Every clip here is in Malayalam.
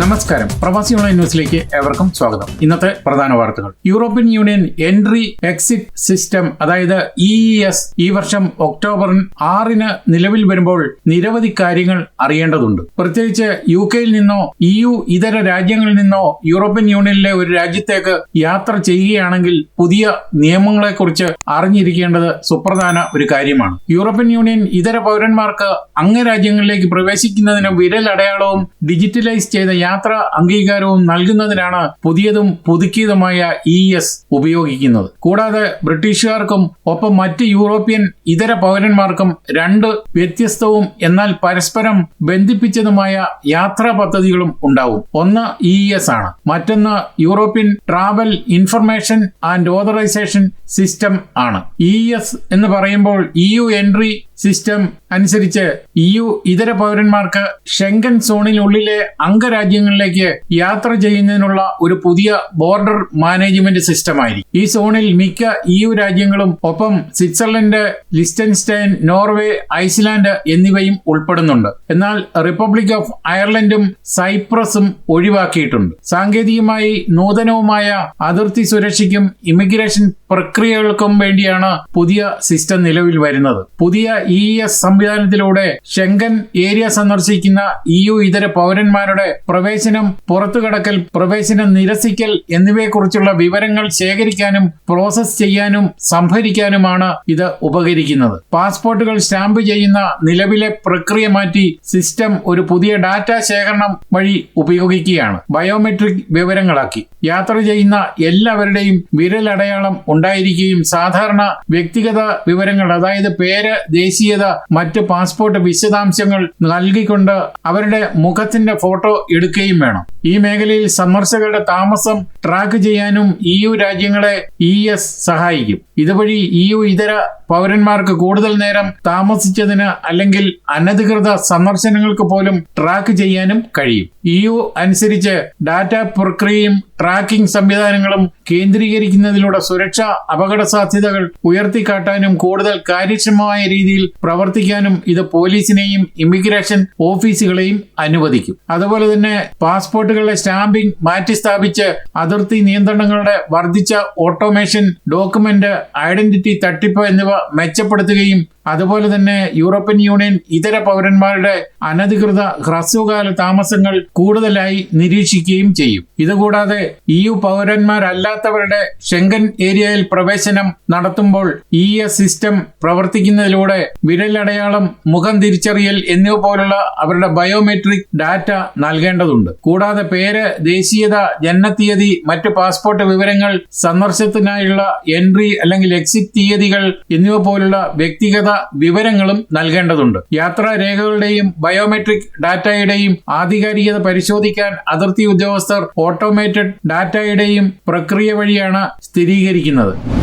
നമസ്കാരം. പ്രവാസി ഓൺലൈൻ ന്യൂസിലേക്ക് ഏവർക്കും സ്വാഗതം. ഇന്നത്തെ പ്രധാന വാർത്തകൾ. European union entry exit system അതായത് ഇ എസ് ഈ വർഷം ഒക്ടോബർ ആറിന് നിലവിൽ വരുമ്പോൾ നിരവധി കാര്യങ്ങൾ അറിയേണ്ടതുണ്ട്. പ്രത്യേകിച്ച് യു കെയിൽ നിന്നോ ഇ യു ഇതര രാജ്യങ്ങളിൽ നിന്നോ യൂറോപ്യൻ യൂണിയനിലെ ഒരു രാജ്യത്തേക്ക് യാത്ര ചെയ്യുകയാണെങ്കിൽ പുതിയ നിയമങ്ങളെക്കുറിച്ച് അറിഞ്ഞിരിക്കേണ്ടത് സുപ്രധാന ഒരു കാര്യമാണ്. യൂറോപ്യൻ യൂണിയൻ ഇതര പൗരന്മാർക്ക് അംഗരാജ്യങ്ങളിലേക്ക് പ്രവേശിക്കുന്നതിന് വിരലടയാളവും ഡിജിറ്റലൈസ് ചെയ്ത യാത്രാ അംഗീകാരവും നൽകുന്നതിനാണ് പുതിയതും പുതുക്കിയതുമായ ഇ എസ് ഉപയോഗിക്കുന്നത്. കൂടാതെ ബ്രിട്ടീഷുകാർക്കും ഒപ്പം മറ്റ് യൂറോപ്യൻ ഇതര പൗരന്മാർക്കും രണ്ട് വ്യത്യസ്തവും എന്നാൽ പരസ്പരം ബന്ധിപ്പിച്ചതുമായ യാത്രാ പദ്ധതികളും ഉണ്ടാവും. ഒന്ന് ഇ എസ് ആണ്. മറ്റൊന്ന് European travel information and authorisation system ആണ്. ഇ എസ് എന്ന് പറയുമ്പോൾ ഇ യു എൻട്രി സിസ്റ്റം അനുസരിച്ച് യു ഇതര പൗരന്മാർക്ക് ഷെങ്കൻ സോണിനുള്ളിലെ അംഗരാജ്യങ്ങളിലേക്ക് യാത്ര ചെയ്യുന്നതിനുള്ള ഒരു പുതിയ ബോർഡർ മാനേജ്മെന്റ് സിസ്റ്റമായിരിക്കും. ഈ സോണിൽ മിക്ക യു രാജ്യങ്ങളും ഒപ്പം സ്വിറ്റ്സർലൻഡ് ലിസ്റ്റൻസ്റ്റൈൻ നോർവേ ഐസ്ലാൻഡ് എന്നിവയും ഉൾപ്പെടുന്നുണ്ട്. എന്നാൽ റിപ്പബ്ലിക് ഓഫ് അയർലൻഡും സൈപ്രസും ഒഴിവാക്കിയിട്ടുണ്ട്. സാങ്കേതികമായി നൂതനവുമായ അതിർത്തി സുരക്ഷയ്ക്കും ഇമിഗ്രേഷൻ പ്രക്രിയകൾക്കും വേണ്ടിയാണ് പുതിയ സിസ്റ്റം നിലവിൽ വരുന്നത്. പുതിയ ഇ എസ് സംവിധാനത്തിലൂടെ ഷെങ്കൻ ഏരിയ സന്ദർശിക്കുന്ന ഇ യു ഇതര പൗരന്മാരുടെ പ്രവേശനം പുറത്തുകടക്കൽ പ്രവേശനം നിരസിക്കൽ എന്നിവയെക്കുറിച്ചുള്ള വിവരങ്ങൾ ശേഖരിക്കാനും പ്രോസസ് ചെയ്യാനും സംഭരിക്കാനുമാണ് ഇത് ഉപകരിക്കുന്നത്. പാസ്പോർട്ടുകൾ സ്റ്റാമ്പ് ചെയ്യുന്ന നിലവിലെ പ്രക്രിയ മാറ്റി സിസ്റ്റം ഒരു പുതിയ ഡാറ്റ ശേഖരണം വഴി ഉപയോഗിക്കുകയാണ്. ബയോമെട്രിക് വിവരങ്ങളാക്കി. യാത്ര ചെയ്യുന്ന എല്ലാവരുടെയും വിരലടയാളം ഉണ്ടായിരിക്കുകയും സാധാരണ വ്യക്തിഗത വിവരങ്ങൾ അതായത് പേര് ദേശീയത മറ്റ് പാസ്പോർട്ട് വിശദാംശങ്ങൾ നൽകിക്കൊണ്ട് അവരുടെ മുഖത്തിന്റെ ഫോട്ടോ എടുക്കുകയും വേണം. ഈ മേഖലയിൽ സന്ദർശകരുടെ താമസം ട്രാക്ക് ചെയ്യാനും ഇ യു രാജ്യങ്ങളെ ഇ എസ് സഹായിക്കും. ഇതുവഴി ഇ യു ഇതര പൗരന്മാർക്ക് കൂടുതൽ നേരം താമസിച്ചതിന് അല്ലെങ്കിൽ അനധികൃത സന്ദർശനങ്ങൾക്ക് പോലും ട്രാക്ക് ചെയ്യാനും കഴിയും. ഇ യു അനുസരിച്ച് ഡാറ്റ പ്രക്രിയയും ട്രാക്കിംഗ് സംവിധാനങ്ങളും കേന്ദ്രീകരിക്കുന്നതിലൂടെ സുരക്ഷാ അപകട സാധ്യതകൾ ഉയർത്തിക്കാട്ടാനും കൂടുതൽ കാര്യക്ഷമമായ രീതിയിൽ പ്രവർത്തിക്കാനും ഇത് പോലീസിനെയും ഇമിഗ്രേഷൻ ഓഫീസുകളെയും അനുവദിക്കും. അതുപോലെ തന്നെ പാസ്പോർട്ടുകളുടെ സ്റ്റാമ്പിംഗ് മാറ്റിസ്ഥാപിച്ച് അതിർത്തി നിയന്ത്രണങ്ങളുടെ വർദ്ധിച്ച ഓട്ടോമേഷൻ ഡോക്യുമെന്റ് ഐഡന്റിറ്റി തട്ടിപ്പ് എന്നിവ മെച്ചപ്പെടുത്തുകയും അതുപോലെ തന്നെ യൂറോപ്യൻ യൂണിയൻ ഇതര പൗരന്മാരുടെ അനധികൃത ഹ്രസ്വകാല താമസങ്ങൾ കൂടുതലായി നിരീക്ഷിക്കുകയും ചെയ്യും. ഇതുകൂടാതെ ഇ യു പൗരന്മാരല്ലാത്തവരുടെ ഷെങ്കൻ ഏരിയയിൽ പ്രവേശനം നടത്തുമ്പോൾ ഇ എസ് സിസ്റ്റം പ്രവർത്തിക്കുന്നതിലൂടെ വിരലടയാളം മുഖം തിരിച്ചറിയൽ എന്നിവ പോലുള്ള അവരുടെ ബയോമെട്രിക് ഡാറ്റ നൽകേണ്ടതുണ്ട്. കൂടാതെ പേര് ദേശീയത ജനനത്തീയതി മറ്റ് പാസ്പോർട്ട് വിവരങ്ങൾ സന്ദർശനത്തിനായുള്ള എൻട്രി അല്ലെങ്കിൽ എക്സിറ്റ് തീയതികൾ എന്നിവ പോലുള്ള വ്യക്തിഗത വിവരങ്ങളും നൽകേണ്ടതുണ്ട്. യാത്രാ രേഖകളുടെയും ബയോമെട്രിക് ഡാറ്റയുടെയും ആധികാരികത പരിശോധിക്കാൻ അതിർത്തി ഉദ്യോഗസ്ഥർ ഓട്ടോമേറ്റഡ് ഡാറ്റയുടെയും പ്രക്രിയ വഴിയാണ് സ്ഥിരീകരിക്കുന്നത്. হবে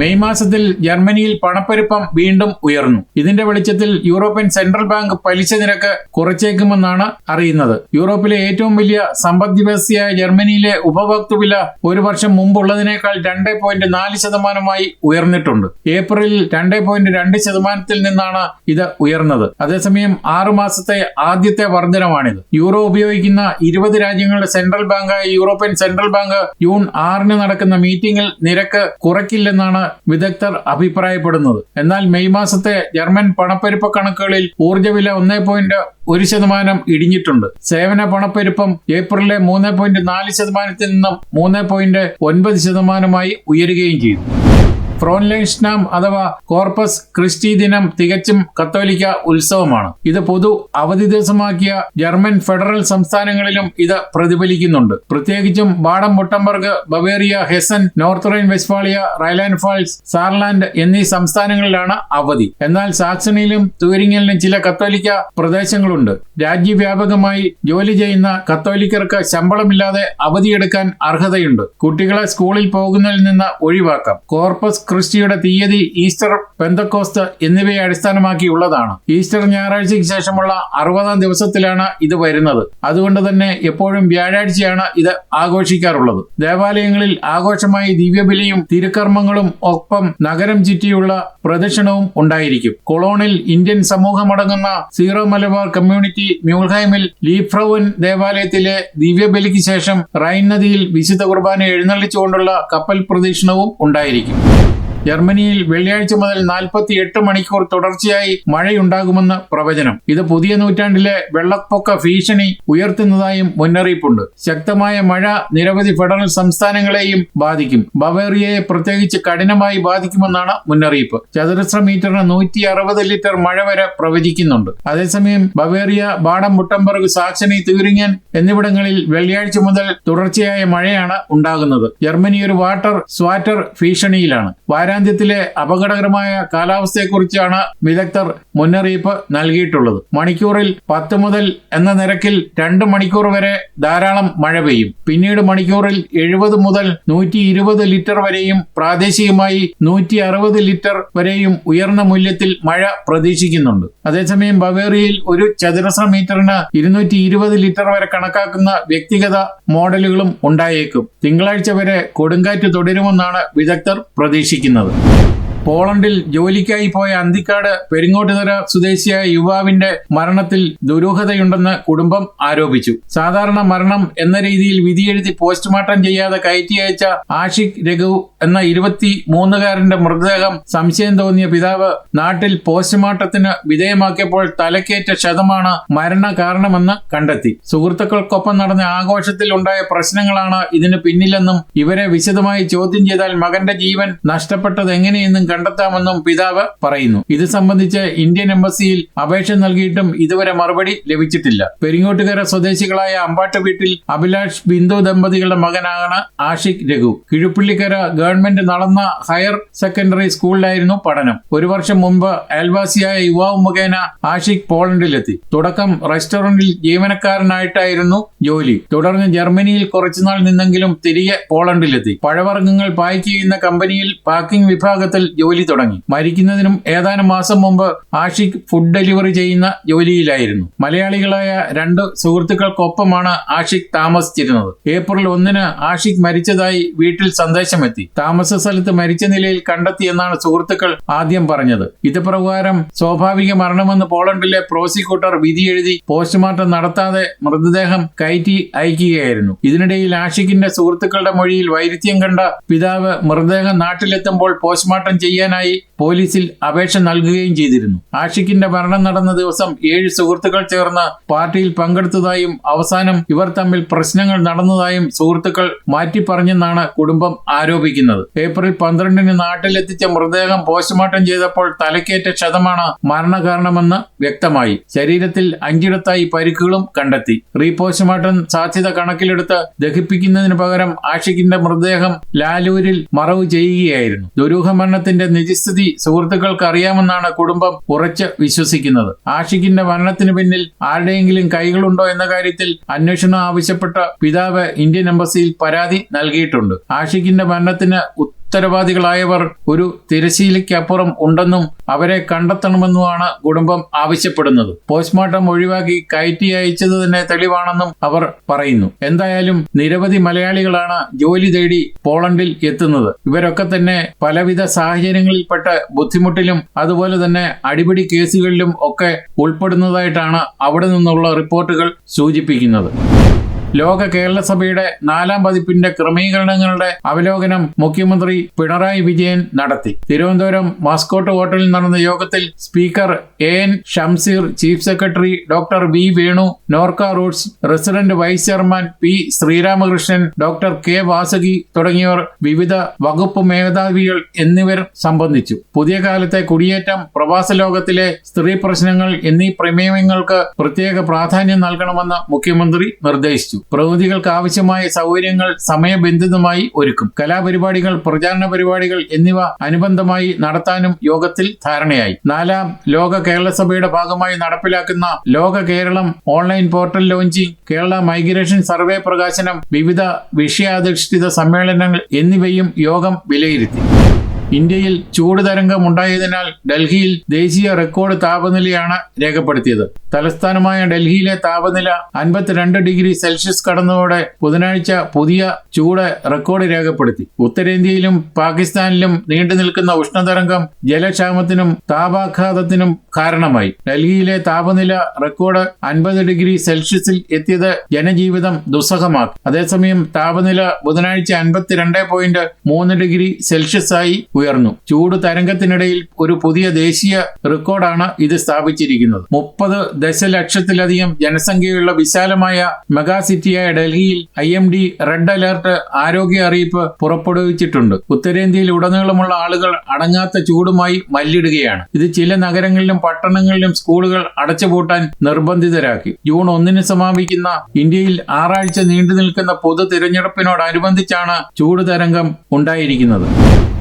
മെയ് മാസത്തിൽ ജർമ്മനിയിൽ പണപ്പെരുപ്പം വീണ്ടും ഉയർന്നു. ഇതിന്റെ വെളിച്ചത്തിൽ യൂറോപ്യൻ സെൻട്രൽ ബാങ്ക് പലിശ നിരക്ക് കുറച്ചേക്കുമെന്നാണ് അറിയുന്നത്. യൂറോപ്പിലെ ഏറ്റവും വലിയ സമ്പദ് വ്യവസ്ഥയായ ജർമ്മനിയിലെ ഉപഭോക്തൃ വില ഒരു വർഷം മുമ്പുള്ളതിനേക്കാൾ രണ്ട് പോയിന്റ് നാല് ശതമാനമായി ഉയർന്നിട്ടുണ്ട്. ഏപ്രിലിൽ രണ്ട് പോയിന്റ് രണ്ട് ശതമാനത്തിൽ നിന്നാണ് ഇത് ഉയർന്നത്. അതേസമയം ആറു മാസത്തെ ആദ്യത്തെ വർധനമാണിത് യൂറോ ഉപയോഗിക്കുന്ന ഇരുപത് രാജ്യങ്ങളുടെ സെൻട്രൽ ബാങ്കായ യൂറോപ്യൻ സെൻട്രൽ ബാങ്ക് ജൂൺ ആറിന് നടക്കുന്ന മീറ്റിംഗിൽ നിരക്ക് കുറയ്ക്കില്ലെന്നാണ് വിദഗ്ധർ അഭിപ്രായപ്പെടുന്നത്. എന്നാൽ മെയ് മാസത്തെ ജർമ്മൻ പണപ്പെരുപ്പ കണക്കുകളിൽ ഊർജവില ഒന്നേ പോയിന്റ് ഒരു ശതമാനം ഇടിഞ്ഞിട്ടുണ്ട്. സേവന പണപ്പെരുപ്പം ഏപ്രിലെ മൂന്ന് പോയിന്റ് നാല് ശതമാനത്തിൽ നിന്നും മൂന്ന് പോയിന്റ് ഒൻപത് ശതമാനമായി ഉയരുകയും ചെയ്തു. ഫ്രോൺലൈഷ്നാം അഥവാ കോർപ്പസ് ക്രിസ്റ്റി ദിനം തികച്ചും കത്തോലിക്ക ഉത്സവമാണ്. ഇത് പൊതു അവധി ദിവസമാക്കിയ ജർമ്മൻ ഫെഡറൽ സംസ്ഥാനങ്ങളിലും ഇത് പ്രതിഫലിക്കുന്നുണ്ട്. പ്രത്യേകിച്ചും Baden Württemberg Bavaria Hessen North Rhine Westphalia Rhineland Pfalz Saarland എന്നീ സംസ്ഥാനങ്ങളിലാണ് അവധി. എന്നാൽ സാക്സണിയിലും തൂരിങ്ങലിലും ചില കത്തോലിക്ക പ്രദേശങ്ങളുണ്ട്. രാജ്യവ്യാപകമായി ജോലി ചെയ്യുന്ന കത്തോലിക്കർക്ക് ശമ്പളമില്ലാതെ അവധിയെടുക്കാൻ അർഹതയുണ്ട്. കുട്ടികളെ സ്കൂളിൽ പോകുന്നതിൽ നിന്ന് ഒഴിവാക്കാം. കോർപ്പസ് ക്രിസ്റ്റിയുടെ തീയതി ഈസ്റ്റർ പെന്തക്കോസ്ത് എന്നിവയെ അടിസ്ഥാനമാക്കിയുള്ളതാണ്. ഈസ്റ്റർ ഞായറാഴ്ചയ്ക്ക് ശേഷമുള്ള അറുപതാം ദിവസത്തിലാണ് ഇത് വരുന്നത്. അതുകൊണ്ട് തന്നെ എപ്പോഴും വ്യാഴാഴ്ചയാണ് ഇത് ആഘോഷിക്കാറുള്ളത്. ദേവാലയങ്ങളിൽ ആഘോഷമായി ദിവ്യബലിയും തിരുക്കർമ്മങ്ങളും ഒപ്പം നഗരം ചുറ്റിയുള്ള പ്രദക്ഷിണവും ഉണ്ടായിരിക്കും. കൊളോണിൽ ഇന്ത്യൻ സമൂഹമടങ്ങുന്ന സീറോ മലബാർ കമ്മ്യൂണിറ്റി മ്യൂൾഹൈമിൽ ലീഫ്രവൻ ദേവാലയത്തിലെ ദിവ്യബലിക്ക് ശേഷം റൈൻ നദിയിൽ വിശുദ്ധ കുർബാന എഴുന്നള്ളിച്ചുകൊണ്ടുള്ള കപ്പൽ പ്രദക്ഷിണവും ഉണ്ടായിരിക്കും. ജർമ്മനിയിൽ വെള്ളിയാഴ്ച മുതൽ നാൽപ്പത്തി എട്ട് മണിക്കൂർ തുടർച്ചയായി മഴയുണ്ടാകുമെന്ന് പ്രവചനം. ഇത് പുതിയ നൂറ്റാണ്ടിലെ വെള്ളപ്പൊക്ക ഭീഷണി ഉയർത്തുന്നതായും മുന്നറിയിപ്പുണ്ട്. ശക്തമായ മഴ നിരവധി ഫെഡറൽ സംസ്ഥാനങ്ങളെയും ബാധിക്കും. ബവേറിയയെ പ്രത്യേകിച്ച് കഠിനമായി ബാധിക്കുമെന്നാണ് മുന്നറിയിപ്പ്. ചതുരശ്ര മീറ്ററിന് നൂറ്റി അറുപത് ലിറ്റർ മഴ വരെ പ്രവചിക്കുന്നുണ്ട്. അതേസമയം ബവേറിയ ബാഡം മുട്ടംബർഗ് സാക്സണി തീറിങ്ങൻ എന്നിവിടങ്ങളിൽ വെള്ളിയാഴ്ച മുതൽ തുടർച്ചയായ മഴയാണ് ഉണ്ടാകുന്നത്. ജർമ്മനി ഒരു വാട്ടർ സ്വാറ്റർ ഭീഷണിയിലാണ്. വാരാന്ത്യത്തിലെ അപകടകരമായ കാലാവസ്ഥയെക്കുറിച്ചാണ് വിദഗ്ധർ മുന്നറിയിപ്പ് നൽകിയിട്ടുള്ളത്. മണിക്കൂറിൽ പത്ത് മുതൽ എന്ന നിരക്കിൽ രണ്ട് മണിക്കൂർ വരെ ധാരാളം മഴ പെയ്യും. പിന്നീട് മണിക്കൂറിൽ എഴുപത് മുതൽ നൂറ്റി ഇരുപത് ലിറ്റർ വരെയും പ്രാദേശികമായി നൂറ്റി അറുപത് ലിറ്റർ വരെയും ഉയർന്ന മൂല്യത്തിൽ മഴ പ്രതീക്ഷിക്കുന്നുണ്ട്. അതേസമയം ബവേറിയയിൽ ഒരു ചതുരശ്ര മീറ്ററിന് ഇരുന്നൂറ്റി ഇരുപത് ലിറ്റർ വരെ കണക്കാക്കുന്ന വ്യക്തിഗത മോഡലുകളും ഉണ്ടായേക്കും. തിങ്കളാഴ്ച വരെ കൊടുങ്കാറ്റ് തുടരുമെന്നാണ് വിദഗ്ധർ പ്രതീക്ഷിക്കുന്നത്. abi. പോളണ്ടിൽ ജോലിക്കായി പോയ അന്തിക്കാട് പെരിങ്ങോട്ടുതര സ്വദേശിയായ യുവാവിന്റെ മരണത്തിൽ ദുരൂഹതയുണ്ടെന്ന് കുടുംബം ആരോപിച്ചു. സാധാരണ മരണം എന്ന രീതിയിൽ വിധിയെഴുതി പോസ്റ്റ്മോർട്ടം ചെയ്യാതെ കയറ്റി അയച്ച ആഷിഖ് രഘു എന്ന ഇരുപത്തി മൂന്നുകാരന്റെ മൃതദേഹം സംശയം തോന്നിയ പിതാവ് നാട്ടിൽ പോസ്റ്റ്മോർട്ടത്തിന് വിധേയമാക്കിയപ്പോൾ തലക്കേറ്റ ക്ഷതമാണ് മരണ കാരണമെന്ന് കണ്ടെത്തി. സുഹൃത്തുക്കൾക്കൊപ്പം നടന്ന ആഘോഷത്തിൽ ഉണ്ടായ പ്രശ്നങ്ങളാണ് ഇതിന് പിന്നിലെന്നും ഇവരെ വിശദമായി ചോദ്യം ചെയ്താൽ മകന്റെ ജീവൻ നഷ്ടപ്പെട്ടത് എങ്ങനെയെന്നും കണ്ടെത്താമെന്നും പിതാവ് പറയുന്നു. ഇത് സംബന്ധിച്ച് ഇന്ത്യൻ എംബസിയിൽ അപേക്ഷ നൽകിയിട്ടും ഇതുവരെ മറുപടി ലഭിച്ചിട്ടില്ല. പെരിങ്ങോട്ടുകര സ്വദേശികളായ അമ്പാട്ട് വീട്ടിൽ അഭിലാഷ് ബിന്ദു ദമ്പതികളുടെ മകനാണ് ആഷിഖ് രഘു. കിഴുപ്പള്ളിക്കര ഗവൺമെന്റ് നടന്ന ഹയർ സെക്കൻഡറി സ്കൂളിലായിരുന്നു പഠനം. ഒരു വർഷം മുമ്പ് അയൽവാസിയായ യുവാവ് മുഖേന ആഷിഖ് പോളണ്ടിലെത്തി. തുടക്കം റെസ്റ്റോറന്റിൽ ജീവനക്കാരനായിട്ടായിരുന്നു ജോലി. തുടർന്ന് ജർമ്മനിയിൽ കുറച്ചുനാൾ നിന്നെങ്കിലും തിരികെ പോളണ്ടിലെത്തി. പഴവർഗങ്ങൾ പായ്ക്ക് ചെയ്യുന്ന കമ്പനിയിൽ പാക്കിംഗ് വിഭാഗത്തിൽ ജോലി തുടങ്ങി. മരിക്കുന്നതിനും ഏതാനും മാസം മുമ്പ് ആഷിഖ് ഫുഡ് ഡെലിവറി ചെയ്യുന്ന ജോലിയിലായിരുന്നു. മലയാളികളായ രണ്ട് സുഹൃത്തുക്കൾക്കൊപ്പമാണ് ആഷിഖ് താമസിച്ചിരുന്നത്. ഏപ്രിൽ ഒന്നിന് ആഷിഖ് മരിച്ചതായി വീട്ടിൽ സന്ദേശമെത്തി. താമസ സ്ഥലത്ത് മരിച്ച നിലയിൽ കണ്ടെത്തിയെന്നാണ് സുഹൃത്തുക്കൾ ആദ്യം പറഞ്ഞത്. ഇത് പ്രകാരം സ്വാഭാവിക മരണമെന്ന് പോളണ്ടിലെ പ്രോസിക്യൂട്ടർ വിധി എഴുതി പോസ്റ്റ്മോർട്ടം നടത്താതെ മൃതദേഹം കയറ്റി അയക്കുകയായിരുന്നു. ഇതിനിടയിൽ ആഷിഖിന്റെ സുഹൃത്തുക്കളുടെ മൊഴിയിൽ വൈരുദ്ധ്യം കണ്ട പിതാവ് മൃതദേഹം നാട്ടിലെത്തുമ്പോൾ പോസ്റ്റ്മോർട്ടം ചെയ്യാനായി പോലീസിൽ അപേക്ഷ നൽകുകയും ചെയ്തിരുന്നു. ആഷിഖിന്റെ മരണം നടന്ന ദിവസം ഏഴ് സുഹൃത്തുക്കൾ ചേർന്ന് പാർട്ടിയിൽ പങ്കെടുത്തതായും അവസാനം ഇവർ തമ്മിൽ പ്രശ്നങ്ങൾ നടന്നതായും സുഹൃത്തുക്കൾ മാറ്റി പറഞ്ഞെന്നാണ് കുടുംബം ആരോപിക്കുന്നത്. ഏപ്രിൽ പന്ത്രണ്ടിന് നാട്ടിലെത്തിച്ച മൃതദേഹം പോസ്റ്റ്മോർട്ടം ചെയ്തപ്പോൾ തലക്കേറ്റ ക്ഷതമാണ് മരണകാരണമെന്ന് വ്യക്തമായി. ശരീരത്തിൽ അഞ്ചിടത്തായി പരിക്കുകളും കണ്ടെത്തി. റീപോസ്റ്റ്മോർട്ടം സാധ്യത കണക്കിലെടുത്ത് ദഹിപ്പിക്കുന്നതിന് പകരം ആഷിഖിന്റെ മൃതദേഹം ലാലൂരിൽ മറവ് ചെയ്യുകയായിരുന്നു. ദുരൂഹ മരണത്തിന്റെ നിജസ്ഥിതി സുഹൃത്തുക്കൾക്ക് അറിയാമെന്നാണ് കുടുംബം ഉറച്ച് വിശ്വസിക്കുന്നത്. ആഷിഖിന്റെ മരണത്തിന് പിന്നിൽ ആരുടെയെങ്കിലും കൈകളുണ്ടോ എന്ന കാര്യത്തിൽ അന്വേഷണം ആവശ്യപ്പെട്ട പിതാവ് ഇന്ത്യൻ എംബസിയിൽ പരാതി നൽകിയിട്ടുണ്ട്. ആഷിഖിന്റെ മരണത്തിന് ഉത്തരവാദികളായവർ ഒരു തിരശീലയ്ക്കപ്പുറം ഉണ്ടെന്നും അവരെ കണ്ടെത്തണമെന്നുമാണ് കുടുംബം ആവശ്യപ്പെടുന്നത്. പോസ്റ്റ്മോർട്ടം ഒഴിവാക്കി കയറ്റി അയച്ചത് തന്നെ തെളിവാണെന്നും അവർ പറയുന്നു. എന്തായാലും നിരവധി മലയാളികളാണ് ജോലി തേടി പോളണ്ടിൽ എത്തുന്നത്. ഇവരൊക്കെ തന്നെ പലവിധ സാഹചര്യങ്ങളിൽപ്പെട്ട ബുദ്ധിമുട്ടിലും അതുപോലെ തന്നെ അടിപിടി കേസുകളിലും ഒക്കെ ഉൾപ്പെടുന്നതായിട്ടാണ് അവിടെ നിന്നുള്ള റിപ്പോർട്ടുകൾ സൂചിപ്പിക്കുന്നത്. ലോക കേരള സഭയുടെ നാലാം പതിപ്പിന്റെ ക്രമീകരണങ്ങളുടെ അവലോകനം മുഖ്യമന്ത്രി പിണറായി വിജയൻ നടത്തി. തിരുവനന്തപുരം മാസ്കോട്ട് ഹോട്ടലിൽ നടന്ന യോഗത്തിൽ speaker A N Shamseer chief secretary doctor V Venu Norka roots resident vice chairman P Sreeramakrishnan doctor K Vasuki തുടങ്ങിയവർ വിവിധ വകുപ്പ് മേധാവികൾ എന്നിവർ സംബന്ധിച്ചു. പുതിയ കാലത്തെ കുടിയേറ്റം പ്രവാസ ലോകത്തിലെ സ്ത്രീ പ്രശ്നങ്ങൾ എന്നീ പ്രമേയങ്ങൾക്ക് പ്രത്യേക പ്രാധാന്യം നൽകണമെന്ന് മുഖ്യമന്ത്രി നിർദ്ദേശിച്ചു. പ്രകൃതികൾക്ക് ആവശ്യമായ സൗകര്യങ്ങൾ സമയബന്ധിതമായി ഒരുക്കും. കലാപരിപാടികൾ പ്രചാരണ പരിപാടികൾ എന്നിവ അനുബന്ധമായി നടത്താനും യോഗത്തിൽ ധാരണയായി. നാലാം ലോക കേരള സഭയുടെ ഭാഗമായി നടപ്പിലാക്കുന്ന ലോക Keralam online portal launching Kerala migration survey പ്രകാശനം വിവിധ വിഷയാധിഷ്ഠിത സമ്മേളനങ്ങൾ എന്നിവയും യോഗം വിലയിരുത്തി. ഇന്ത്യയിൽ ചൂട് തരംഗം ഉണ്ടായതിനാൽ ഡൽഹിയിൽ ദേശീയ റെക്കോർഡ് താപനിലയാണ് രേഖപ്പെടുത്തിയത്. തലസ്ഥാനമായ ഡൽഹിയിലെ താപനില അൻപത്തിരണ്ട് ഡിഗ്രി സെൽഷ്യസ് കടന്നതോടെ ബുധനാഴ്ച പുതിയ ചൂട് റെക്കോർഡ് രേഖപ്പെടുത്തി. ഉത്തരേന്ത്യയിലും പാകിസ്ഥാനിലും നീണ്ടു നിൽക്കുന്ന ഉഷ്ണതരംഗം ജലക്ഷാമത്തിനും താപാഘാതത്തിനും കാരണമായി. ഡൽഹിയിലെ താപനില റെക്കോർഡ് അൻപത് ഡിഗ്രി സെൽഷ്യസിൽ എത്തിയത് ജനജീവിതം ദുസ്സഹമാക്കി. അതേസമയം താപനില ബുധനാഴ്ച അൻപത്തിരണ്ട് പോയിന്റ് മൂന്ന് ഡിഗ്രി സെൽഷ്യസ് ആയി ഉയർന്നു. ചൂട് തരംഗത്തിനിടയിൽ ഒരു പുതിയ ദേശീയ റെക്കോർഡാണ് ഇത് സ്ഥാപിച്ചിരിക്കുന്നത്. മുപ്പത് ദശലക്ഷത്തിലധികം ജനസംഖ്യയുള്ള വിശാലമായ മെഗാ സിറ്റിയായ ഡൽഹിയിൽ I M D red alert ആരോഗ്യ അറിയിപ്പ് പുറപ്പെടുവിച്ചിട്ടുണ്ട്. ഉത്തരേന്ത്യയിൽ ഉടനീളമുള്ള ആളുകൾ അടങ്ങാത്ത ചൂടുമായി മല്ലിടുകയാണ്. ഇത് ചില നഗരങ്ങളിലും പട്ടണങ്ങളിലും സ്കൂളുകൾ അടച്ചുപൂട്ടാൻ നിർബന്ധിതരാക്കി. ജൂൺ ഒന്നിന് സമാപിക്കുന്ന ഇന്ത്യയിൽ ആറാഴ്ച നീണ്ടു നിൽക്കുന്ന പൊതു തിരഞ്ഞെടുപ്പിനോടനുബന്ധിച്ചാണ് ചൂട് തരംഗം ഉണ്ടായിരിക്കുന്നത്.